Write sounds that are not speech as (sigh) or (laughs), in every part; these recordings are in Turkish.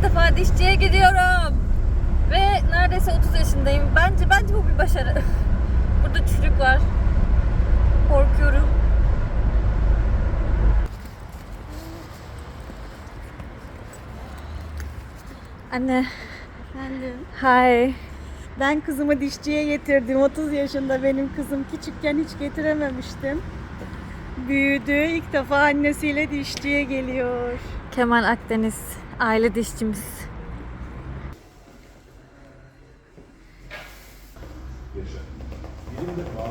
ilk defa dişçiye gidiyorum. Ve neredeyse 30 yaşındayım. Bence bence bu bir başarı. (laughs) Burada çürük var. Korkuyorum. Anne. Efendim. Hi. Ben kızımı dişçiye getirdim. 30 yaşında benim kızım. Küçükken hiç getirememiştim. Büyüdü. İlk defa annesiyle dişçiye geliyor. Kemal Akdeniz. Aile dişçimiz. yaşa. Aa,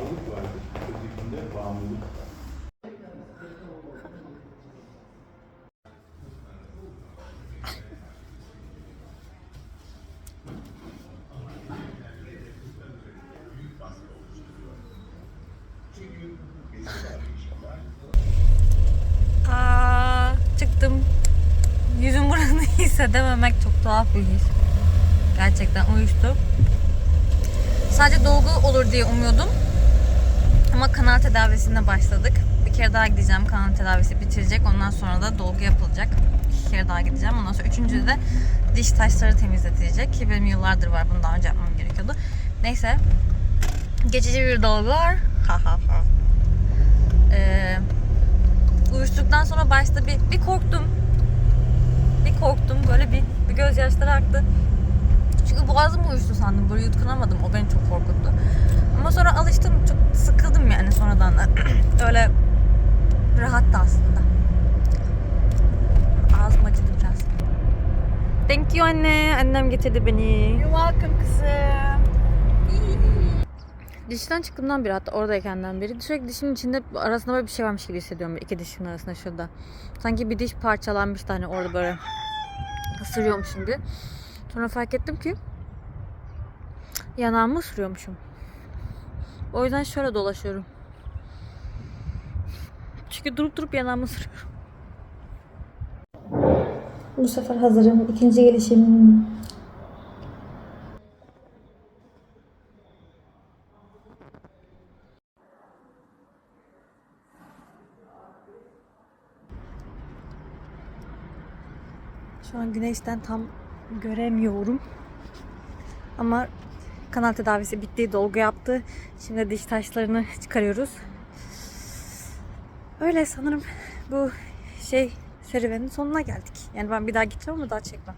hissedememek çok tuhaf bir his. Gerçekten uyuştu. Sadece dolgu olur diye umuyordum. Ama kanal tedavisine başladık. Bir kere daha gideceğim. Kanal tedavisi bitirecek. Ondan sonra da dolgu yapılacak. İki kere daha gideceğim. Ondan sonra üçüncüde de diş taşları temizletilecek. Ki benim yıllardır var. Bunu daha önce yapmam gerekiyordu. Neyse. Geçici bir dolgu var. Ha ha ha. Ee, uyuştuktan sonra başta bir, bir korktum. Korktum böyle bir, bir gözyaşları aktı. Çünkü boğazım uyuştu sandım. Böyle yutkunamadım. O beni çok korkuttu. Ama sonra alıştım. Çok sıkıldım yani sonradan da. (clears throat) Öyle rahattı aslında. Ağzım acıdı biraz. Thank you anne. Annem getirdi beni. You're welcome kızım. Dişten çıktığımdan beri hatta oradayken'den beri sürekli dişimin içinde arasında böyle bir şey varmış gibi hissediyorum. iki dişimin arasında şurada. Sanki bir diş parçalanmış da hani orada böyle ısırıyormuşum gibi. Sonra fark ettim ki yanağımı ısırıyormuşum. O yüzden şöyle dolaşıyorum. Çünkü durup durup yanağımı ısırıyorum. Bu sefer hazırım. İkinci gelişim. Şu an güneşten tam göremiyorum. Ama kanal tedavisi bitti, dolgu yaptı. Şimdi diş taşlarını çıkarıyoruz. Öyle sanırım bu şey serüvenin sonuna geldik. Yani ben bir daha gideceğim ama daha çekmem.